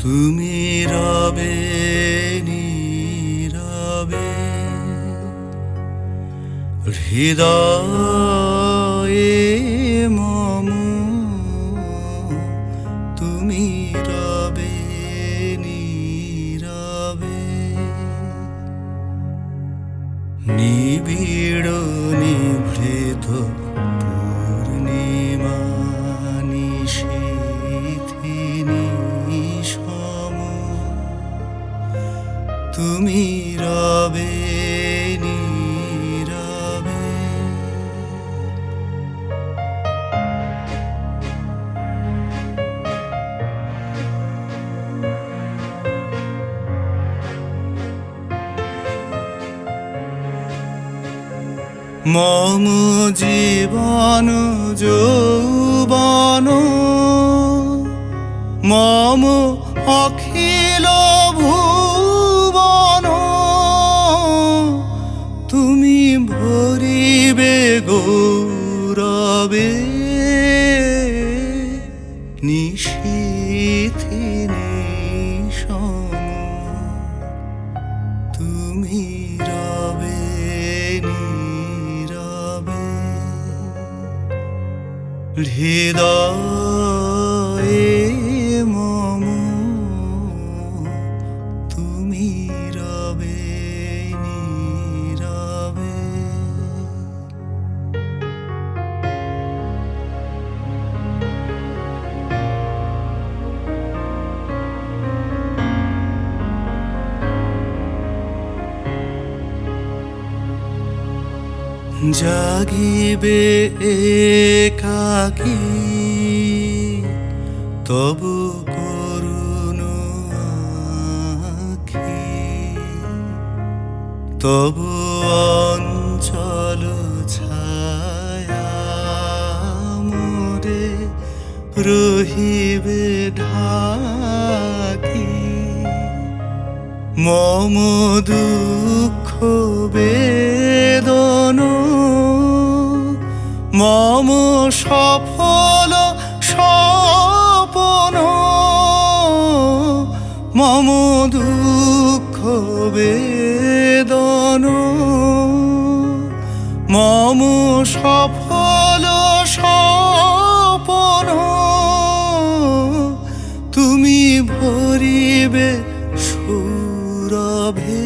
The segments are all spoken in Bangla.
তুমি রবে নীরবে হৃদয়ে মম তুমি রবে নীরবে নিবিড় নিভৃত তুমি রবে নীরবে। মম জীবন যৌবন মম অখিল তুমি ভরিবে গৌরবে নিশীথি নিশম তুমি রবে নীরবে হৃদয়ে জাগিবে একাকী তবু করুন আখি তবু অঞ্চল ছায়া মোরে রহিবে ঢাকি। মম দুঃখ বেদন মম সফল স্বপন। মম দুঃখ বেদন। মম সফল স্বপন। তুমি ভরিবে সুরভে।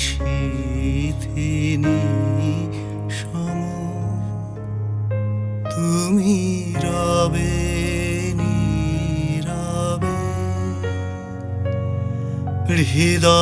নিশীথিনী সম তুমি রবে নীরবে। হৃদয়